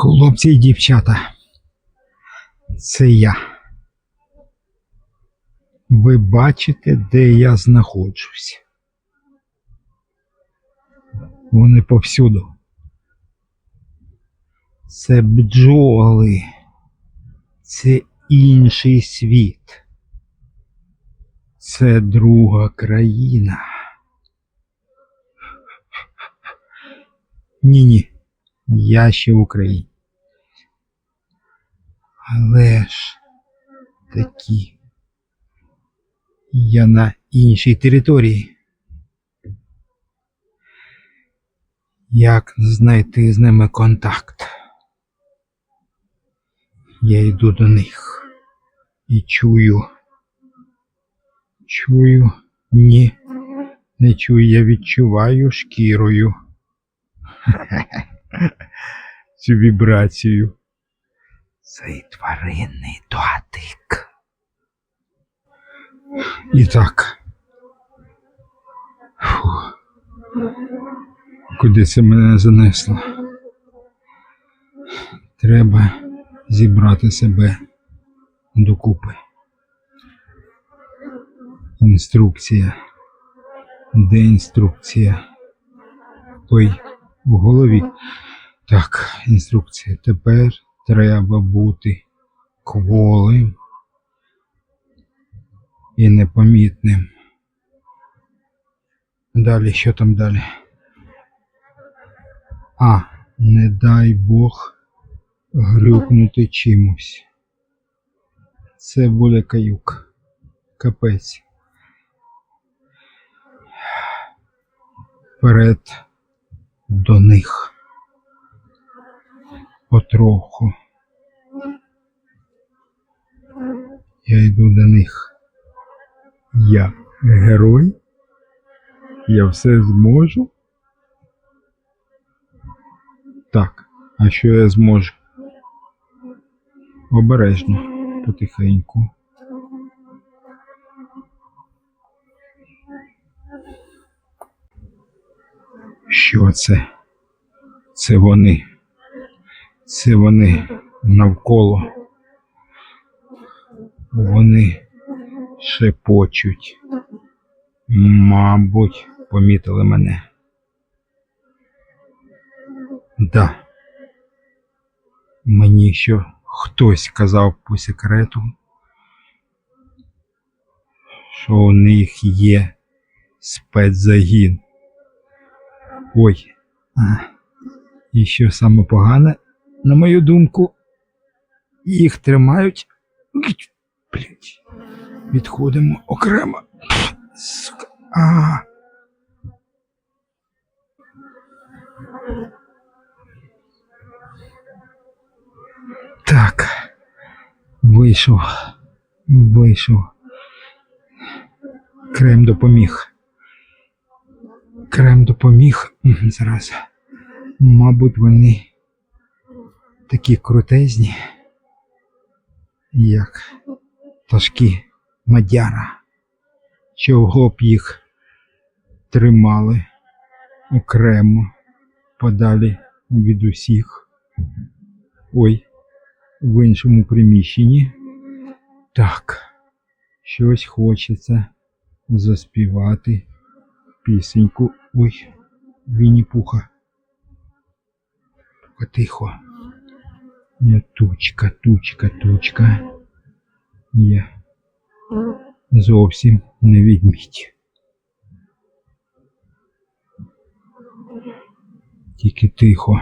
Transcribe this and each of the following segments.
Хлопці і дівчата, це я. Ви бачите, де я знаходжусь. Вони повсюду. Це бджоли. Це інший світ. Це друга країна. Ні-ні, я ще в Україні. Але ж такі. Я на іншій території. Як знайти з ними контакт? Я йду до них і чую. Чую, ні, не чую, я відчуваю шкірою. Цю вібрацію. Цей тваринний дотик. І так. Фу. Куди це мене занесло? Треба зібрати себе докупи. Інструкція. Де інструкція? Ой, в голові. Так, інструкція. Тепер треба бути кволим і непомітним. Далі, що там далі? А, не дай Бог грюкнути чимось. Це буде каюк. Капець. Вперед до них. Потроху. Я йду до них. Я герой. Я все зможу. Так, а що я зможу? Обережно, потихеньку. Що це? Це вони. Це вони навколо. Вони шепочуть. Мабуть, помітили мене. Да. Мені що хтось казав по секрету, що у них є спецзагін. Ой. І що саме погане, на мою думку, їх тримають. Блять. Відходимо окремо. Сука. А. Так. Вийшов. Вийшов. Крем допоміг. Крем допоміг. Зараз. Мабуть, вони такі крутезні, як пташки Мадяра. Чого б їх тримали окремо, подалі від усіх. Ой, в іншому приміщенні. Так, щось хочеться заспівати пісеньку. Ой, Вінні-Пуха. Тихо. Я тучка, тучка, тучка. Я зовсім не відмідь. Тільки тихо.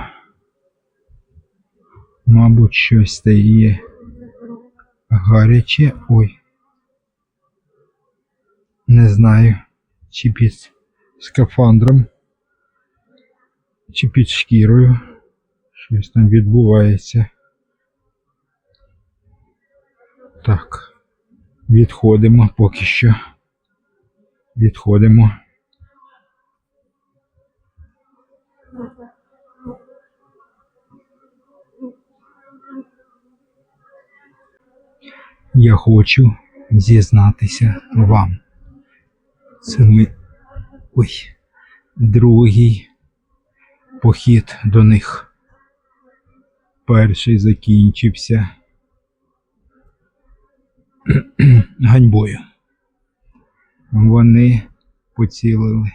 Мабуть, щось стає гаряче. Ой. Не знаю, чи під скафандром, чи під шкірою. Щось там відбувається. Так. Відходимо поки що. Відходимо. Я хочу зізнатися вам. Це ми. Ой, другий похід до них. перший закінчився ганьбою. Вони поцілили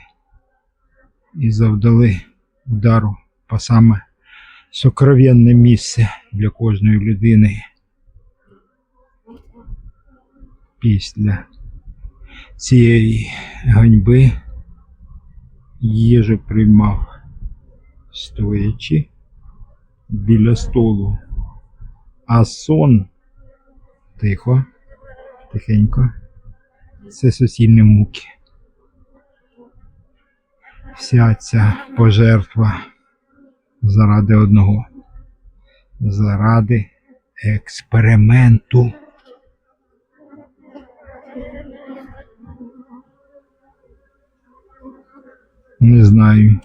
і завдали удару по саме сокровенне місце для кожної людини. Після цієї ганьби їжу приймав стоячи біля столу, а сон тихо, тихенько, це суцільні муки. Вся ця пожертва заради одного, заради експерименту. Не знаю,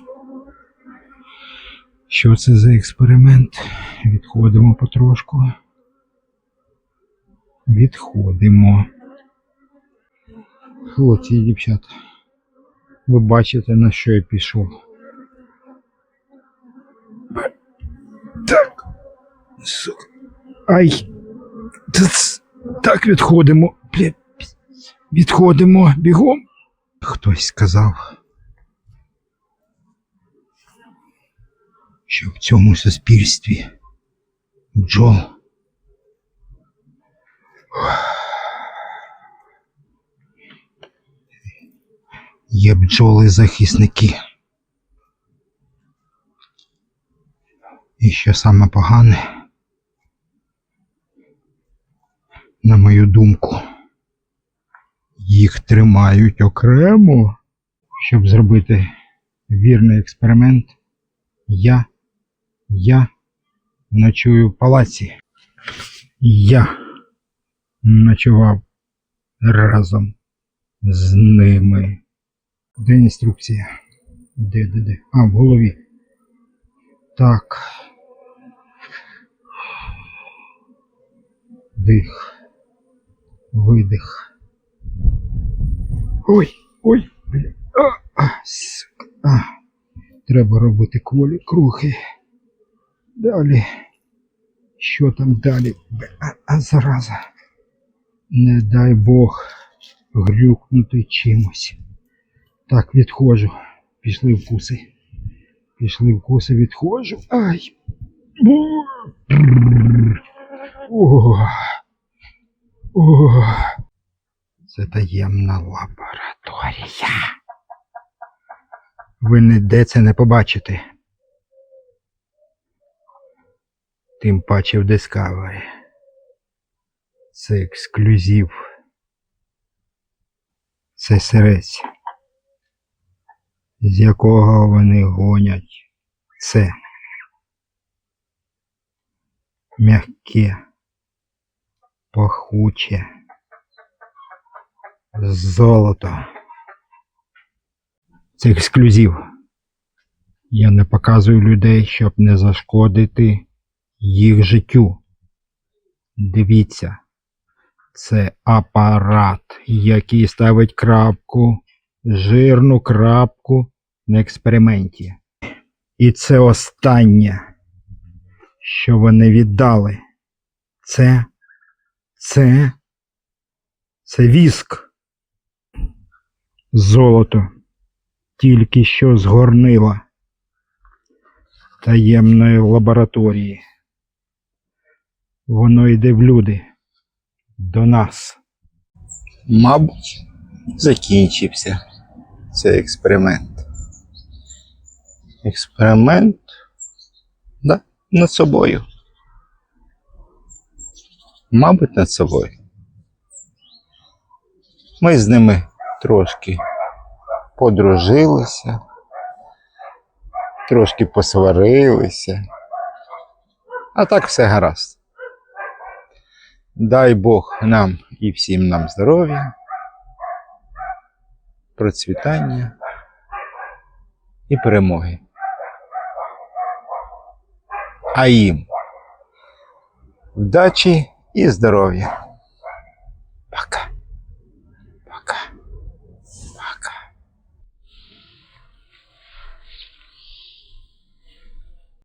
що це за експеримент. Відходимо потрошку. Відходимо. Хлопці і дівчата. Ви бачите, на що я пішов. Так. Сука. Ай. Так, відходимо. Відходимо бігом. Хтось сказав. Що в цьому суспільстві бджол є бджоли-захисники. І що саме погане, на мою думку, їх тримають окремо, щоб зробити вірний експеримент. Я, я ночую в палаці. Я ночував разом з ними. Де інструкція? Де, де, де? А, в голові. Так. Дих. Видих. Ой, ой, бля. А, а. Треба робити кволі крухи. Далі. Що там далі? А, зараза. Не дай Бог грюкнути чимось. Так, відходжу. Пішли вкуси. Пішли вкуси, відходжу. Ай. О. О. Це таємна лабораторія. Ви ніде це не побачите. Тим паче в Discovery. Це ексклюзив. Це сирець, з якого вони гонять це м'яке, пахуче, золото. Це ексклюзив. Я не показую людей, щоб не зашкодити їх життю. Дивіться, це апарат, який ставить крапку, жирну крапку на експерименті. І це останнє, що вони віддали. Це, це, це віск. Золото тільки що згорнила таємної лабораторії. Воно йде в люди до нас. Мабуть, закінчився цей експеримент. Експеримент да, над собою. Мабуть, над собою. Ми з ними трошки подружилися, трошки посварилися. А так все гаразд. Дай Бог нам і всім нам здоров'я, процвітання і перемоги. А їм вдачі і здоров'я.